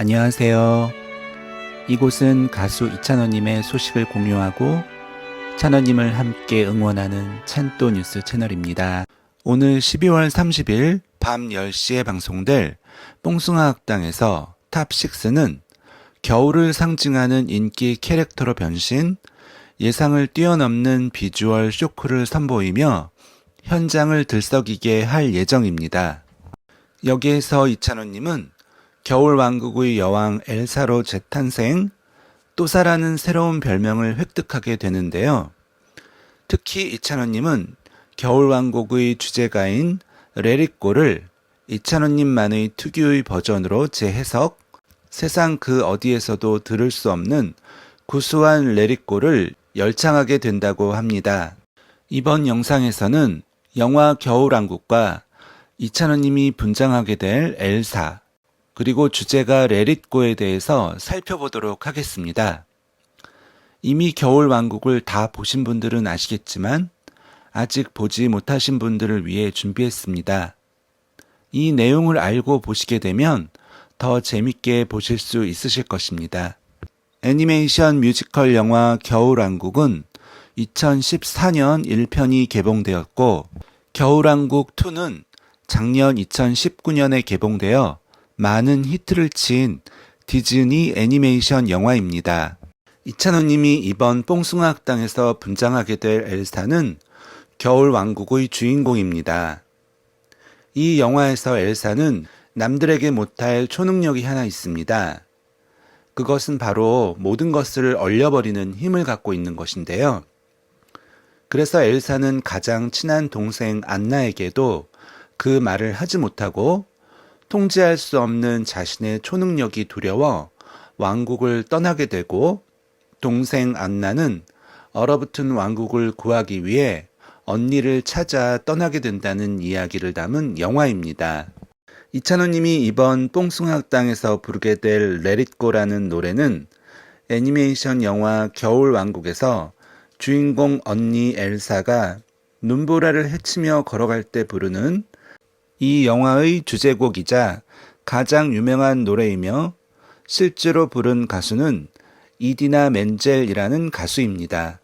안녕하세요. 이곳은 가수 이찬원님의 소식을 공유하고 찬원님을 함께 응원하는 찬또 뉴스 채널입니다. 오늘 12월 30일 밤 10시에 방송될 뽕숭아 학당에서 탑6는 겨울을 상징하는 인기 캐릭터로 변신, 예상을 뛰어넘는 비주얼 쇼크를 선보이며 현장을 들썩이게 할 예정입니다. 여기에서 이찬원님은 겨울 왕국의 여왕 엘사로 재탄생, 또사라는 새로운 별명을 획득하게 되는데요. 특히 이찬원님은 겨울 왕국의 주제가인 레리꼬를 이찬원님만의 특유의 버전으로 재해석, 세상 그 어디에서도 들을 수 없는 구수한 레리꼬를 열창하게 된다고 합니다. 이번 영상에서는 영화 겨울왕국과 이찬원님이 분장하게 될 엘사, 그리고 주제가 레릿고에 대해서 살펴보도록 하겠습니다. 이미 겨울 왕국을 다 보신 분들은 아시겠지만, 아직 보지 못하신 분들을 위해 준비했습니다. 이 내용을 알고 보시게 되면 더 재밌게 보실 수 있으실 것입니다. 애니메이션 뮤지컬 영화 겨울왕국은 2014년 1편이 개봉되었고, 겨울왕국 2는 작년 2019년에 개봉되어 많은 히트를 친 디즈니 애니메이션 영화입니다. 이찬원님이 이번 뽕숭아 학당에서 분장하게 될 엘사는 겨울 왕국의 주인공입니다. 이 영화에서 엘사는 남들에게 못할 초능력이 하나 있습니다. 그것은 바로 모든 것을 얼려버리는 힘을 갖고 있는 것인데요. 그래서 엘사는 가장 친한 동생 안나에게도 그 말을 하지 못하고 통제할 수 없는 자신의 초능력이 두려워 왕국을 떠나게 되고 동생 안나는 얼어붙은 왕국을 구하기 위해 언니를 찾아 떠나게 된다는 이야기를 담은 영화입니다. 이찬호님이 이번 뽕숭아학당에서 부르게 될 레릿고라는 노래는 애니메이션 영화 겨울왕국에서 주인공 언니 엘사가 눈보라를 헤치며 걸어갈 때 부르는 이 영화의 주제곡이자 가장 유명한 노래이며 실제로 부른 가수는 이디나 멘젤이라는 가수입니다.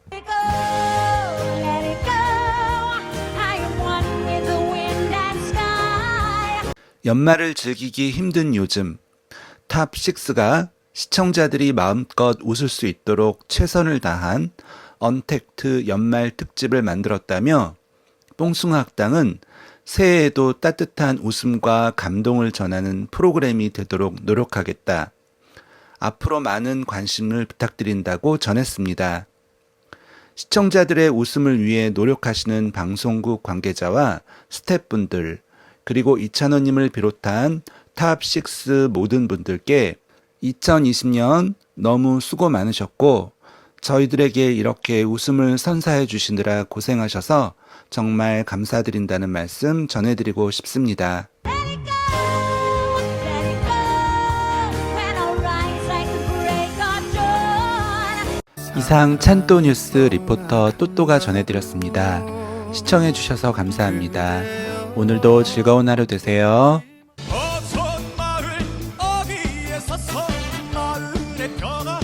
연말을 즐기기 힘든 요즘 탑6가 시청자들이 마음껏 웃을 수 있도록 최선을 다한 언택트 연말 특집을 만들었다며 뽕숭아 학당은 새해에도 따뜻한 웃음과 감동을 전하는 프로그램이 되도록 노력하겠다. 앞으로 많은 관심을 부탁드린다고 전했습니다. 시청자들의 웃음을 위해 노력하시는 방송국 관계자와 스태프분들, 그리고 이찬원님을 비롯한 탑6 모든 분들께 2020년 너무 수고 많으셨고, 저희들에게 이렇게 웃음을 선사해 주시느라 고생하셔서 정말 감사드린다는 말씀 전해드리고 싶습니다. 이상 찬또 뉴스 리포터 또또가 전해드렸습니다. 시청해주셔서 감사합니다. 오늘도 즐거운 하루 되세요. 어선 마을 어디에서 마을 내 변화